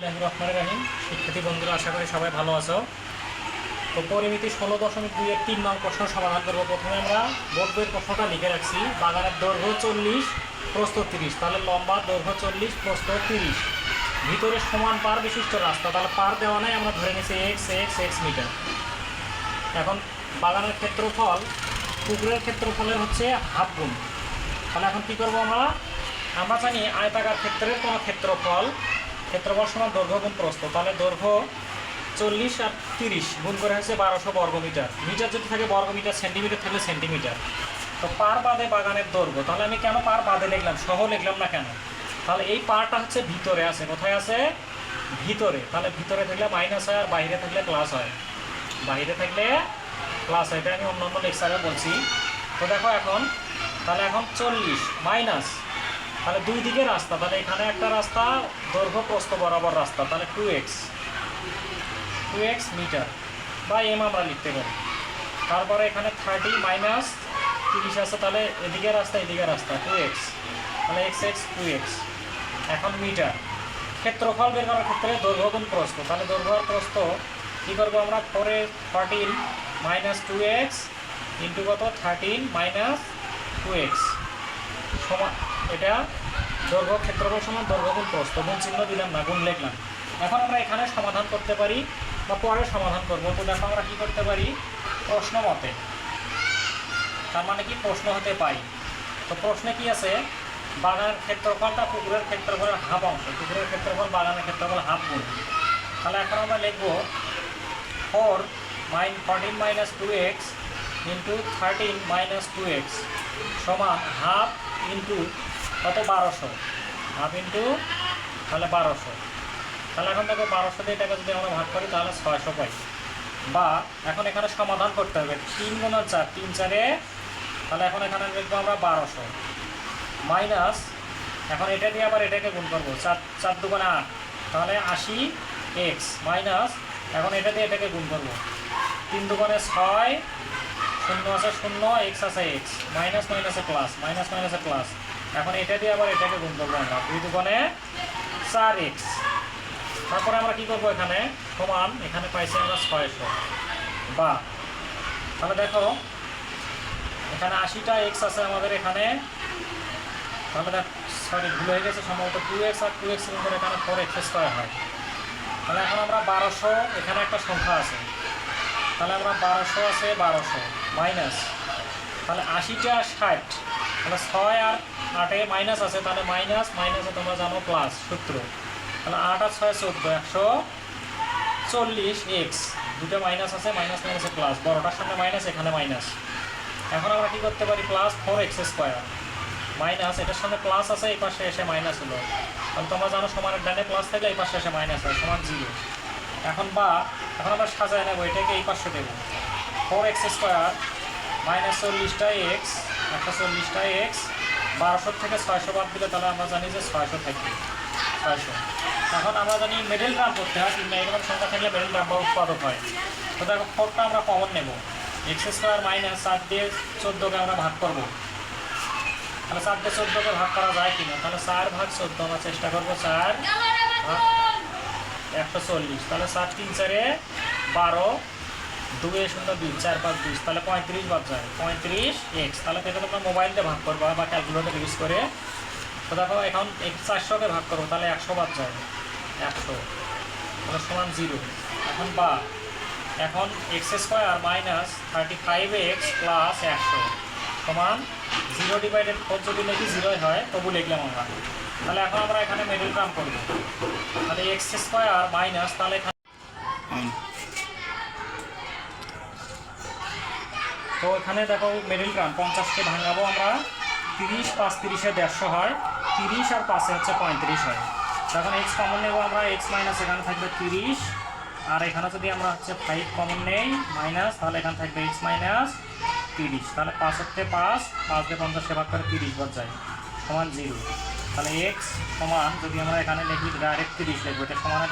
রহমানির রহিম। শিক্ষার্থী বন্ধুরা, আশা করি সবাই ভালো আছো। তো পরিমিতি ষোলো দশমিক দুইয়ের তিন নং প্রশ্ন সমাধান করব প্রথমে আমরা। বোর্ড বইয়ের প্রশ্নটা লিখে রাখছি। বাগানের দৈর্ঘ্য চল্লিশ, প্রস্থ তিরিশ। তাহলে লম্বা দৈর্ঘ্য চল্লিশ, প্রস্থ তিরিশ। ভিতরে সমান পার বিশিষ্ট রাস্তা। তাহলে পার দেওয়া নাই, আমরা ধরে নিচ্ছি এক্স এক্স এক্স মিটার এখন বাগানের ক্ষেত্রফল পুকুরের ক্ষেত্রফলের হচ্ছে হাফ গুণ। তাহলে এখন কী করব আমরা? আমরা জানি আয়তাকার ক্ষেত্রের কোনো ক্ষেত্রফল ক্ষেত্রফল সমান দৈর্ঘ্য গুণ প্রস্থ। তাহলে দৈর্ঘ্য চল্লিশ আর তিরিশ গুণ করে হচ্ছে বারোশো বর্গমিটার মিটার। যদি থাকে বর্গমিটার সেন্টিমিটার থাকলে সেন্টিমিটার। তো পার বাদে বাগানের দৈর্ঘ্য। তাহলে আমি কেন পার বাদে লিখলাম? সহ লিখলাম না কেন? তাহলে এই পারটা হচ্ছে ভিতরে আছে। কোথায় আছে? ভিতরে। তাহলে ভিতরে থাকলে মাইনাস হয় আর বাইরে থাকলে প্লাস হয়। বাইরে থাকলে প্লাস হয়। এটা আমি অন্য অন্য লেকচারে বলছি। তো দেখো এখন, তাহলে এখন চল্লিশ মাইনাস তাহলে দুই দিকে রাস্তা, তাহলে এখানে একটা রাস্তা, দৈর্ঘ্য প্রস্থ বরাবর রাস্তা, তাহলে two X two X metre বা এম আমরা লিখতে পারি। তারপরে এখানে থার্টি মাইনাস তিরিশ আছে, তাহলে এদিকে রাস্তা এদিকে রাস্তা টু এক্স তাহলে এক্স এক্স টু এক্স এখন মিটার ক্ষেত্রফল বের করার ক্ষেত্রে দৈর্ঘ্য গুণ প্রস্থ, তাহলে দৈর্ঘ্য আর কী করব আমরা? ফোরে thirteen minus two X into কত? থার্টিন মাইনাস টু এক্স সমান এটা দৈর্ঘ্য ক্ষেত্রফল সমান দৈর্ঘ্য গুণ প্রস্থ গুণ চিহ্ন দিলাম না, গুণ লিখলাম। এখন আমরা এখানে সমাধান করতে পারি বা পরে সমাধান করব। তো দেখো আমরা কী করতে পারি? প্রশ্ন মতে। তার মানে কি? প্রশ্ন হতে পাই। তো প্রশ্নে কি আছে? বাগানের ক্ষেত্রফলটা পুকুরের ক্ষেত্রফলের হাফ অংশ। পুকুরের ক্ষেত্রফল, বাগানের ক্ষেত্রফল হাফ গুণ। তাহলে এখন আমরা লিখব four mine fourteen minus two X into thirteen minus two X সমান হাফ ইন্টু কত? বারোশো। হাফ ইন্টু তাহলে বারোশো। তাহলে এখন দেখো বারোশো দিয়ে টাকা যদি আমরা ভাগ করি, তাহলে ছয়শো পাই। বা এখন এখানে সমাধান করতে হবে। তিন গুণার চার, তিন চারে, তাহলে এখন এখানে লিখব আমরা বারোশো। মাইনাস, এখন এটা দিয়ে আবার এটাকে গুণ করব। চার চার দুগুণে আট, তাহলে আশি এক্স মাইনাস, এখন এটা দিয়ে এটাকে গুণ করব। তিন দুগুণে ছয়, শূন্য আছে শূন্য, এক্স আছে এক্স। মাইনাস মাইনাসে প্লাস, মাইনাস মাইনাসে প্লাস। এখন এটা দিয়ে আবার এটাকে গুণ করব আমরা। দুই দুগুণে চার এক্স তারপরে আমরা কি করব এখানে? সমান, এখানে পাইছি আমরা ছয়শো। বা, তাহলে দেখো, এখানে আশিটা এক্স আছে আমাদের এখানে। তাহলে দেখ সরি ভুল হয়ে গেছে সম্ভবত। টু এক্স আর টু এক্স করে এখানে ফোর এক্স স্কোয়ার হয়। তাহলে এখন আমরা বারোশো, এখানে একটা সংখ্যা আছে। তাহলে আমরা বারোশো আছে বারোশো মাইনাস তাহলে আশিটা ষাট। তাহলে ছয় আর আটে মাইনাস আছে, তাহলে মাইনাস মাইনাসে তোমরা জানো প্লাস সূত্র। তাহলে আট আর ছয় চোদ্দ, একশো চল্লিশ এক্স দুটো মাইনাস আছে মাইনাস মাইনাসে প্লাস বড়টার সামনে মাইনাস এখানে মাইনাস এখন আমরা কী করতে পারি? Plus four X square minus এটার সামনে প্লাস আছে, এই পাশে এসে মাইনাস হলো। তাহলে তোমরা জানো সমানের ডানে প্লাস থাকলে এই পাশে এসে মাইনাস হয়, সমান জিরো এখন বা, এখন আমরা সাজায় নেব, এটাকে এই পাশে দেবো। ফোর এক্স স্কোয়ার মাইনাস চল্লিশটা এক্স একটা চল্লিশটা এক্স, বারোশো থেকে ছয়শো বাদ দিলে তাহলে আমরা জানি যে ছয়শো থাকবে। ছয়শো। এখন আমরা জানি মিডল টার্ম করতে হয় কিংবা এরকম সংখ্যা থাকলে মিডল টার্ম বা উৎপাদক হয়। তো দেখো ফোরটা আমরা কমন নেব। এক্স স্কোয়ার মাইনাস চার দিয়ে চোদ্দোকে আমরা ভাগ করব। তাহলে চার দিয়ে চোদ্দোকে ভাগ করা যায় কিনা? তাহলে চার ভাগ চোদ্দ, আমরা চেষ্টা করব চার একশো চল্লিশ। তাহলে চার তিন চারে বারো দুই শূন্য দুই, চার পাঁচ বিশ তাহলে পঁয়ত্রিশ বাদ যায়। পঁয়ত্রিশ এক্স, তাহলে এটা তোমরা মোবাইল দিয়ে ভাগ করব বা ক্যালকুলেটর ইউজ করে। তো দেখো, এখন চারশোকে ভাগ করব, তাহলে একশো বাদ যায়। একশো, তাহলে সমান জিরো। এখন বা, এখন X square minus thirty five X plus একশো। সমান জিরো ডিভাইডেড ফোর যদি লিখি জিরোই হয়, তবু লিখলাম আমরা। তাহলে এখন আমরা এখানে মিডল টার্ম করব। তাহলে এক্স স্কোয়ার মাইনাস, তাহলে এখানে তো এখানে দেখো মিডল টার্ম পঞ্চাশকে ভাঙাবো আমরা। তিরিশ পাঁচ তিরিশে দেড়শো হয়। তিরিশ আর পাঁচে হচ্ছে পঁয়ত্রিশ হয়। তখন এক্স কমন নেব আমরা এক্স মাইনাস এখানে থাকবে তিরিশ। আর এখানে যদি আমরা হচ্ছে ফাইভ কমন নেই মাইনাস তাহলে এখানে থাকবে এক্স মাইনাস তিরিশ। তাহলে পাঁচ হচ্ছে পাঁচ পাঁচ দিয়ে পঞ্চাশকে ভাগ করে তিরিশ বার যায়। সমান জিরো। তাহলে এক্স সমান, যদি আমরা এখানে লিখি ডাইরেক্ট তিরিশ লিখব। এটা সমান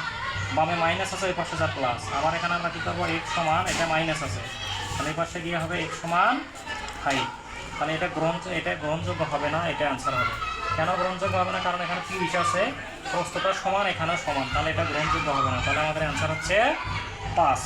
বামে মাইনাস আছে, ওই পাশে যা প্লাস আবার এখানে আমরা কী করব? এক্স সমান, এটা মাইনাস আছে। তাহলে পাশে গিয়ে হবে এক সমান ফাইভ তাহলে এটা গ্রহণ এটা গ্রহণযোগ্য হবে না, এটা অ্যান্সার হবে। কেন গ্রহণযোগ্য হবে না? কারণ এখানে তিরিশ আছে প্রস্তটা সমান এখানে সমান। তাহলে এটা গ্রহণযোগ্য হবে না। তাহলে আমাদের অ্যান্সার হচ্ছে পাঁচ।